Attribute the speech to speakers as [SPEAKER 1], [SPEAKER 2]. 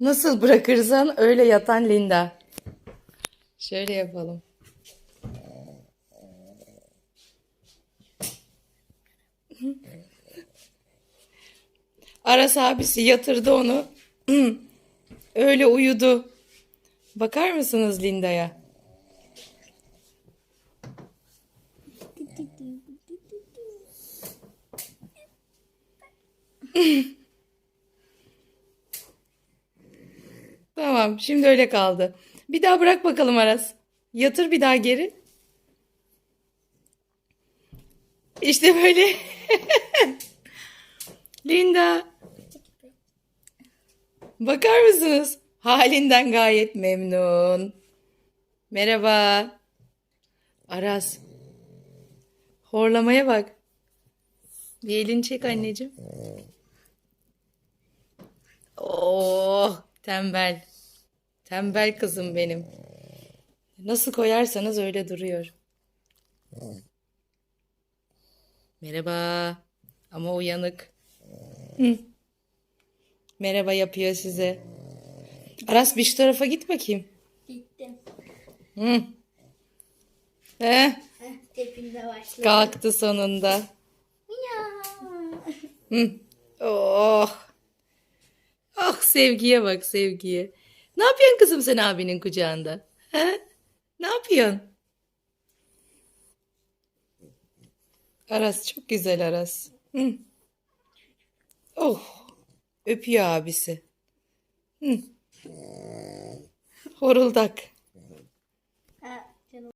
[SPEAKER 1] Nasıl bırakırsan öyle yatan Linda. Şöyle yapalım. Aras abisi yatırdı onu. Öyle uyudu. Bakar mısınız Linda'ya? Tamam, şimdi öyle kaldı. Bir daha bırak bakalım Aras. Yatır bir daha geri. İşte böyle. Linda. Bakar mısınız? Halinden gayet memnun. Merhaba. Aras. Horlamaya bak. Bir elini çek anneciğim. Oh, tembel. Tembel kızım benim. Nasıl koyarsanız öyle duruyor. Merhaba. Ama uyanık. Hı. Merhaba yapıyor size. Aras bir şu tarafa git bakayım.
[SPEAKER 2] Gittim.
[SPEAKER 1] Hı. Eh,
[SPEAKER 2] Heh, tepinde başladı.
[SPEAKER 1] kalktı sonunda.
[SPEAKER 2] Ya.
[SPEAKER 1] Hı. Oh. Ah sevgiye bak sevgiye. Ne yapıyorsun kızım sen abinin kucağında? He? Ne yapıyorsun? Aras çok güzel Aras. Hı. Oh. Öpüyor abisi. Hı. Horuldak.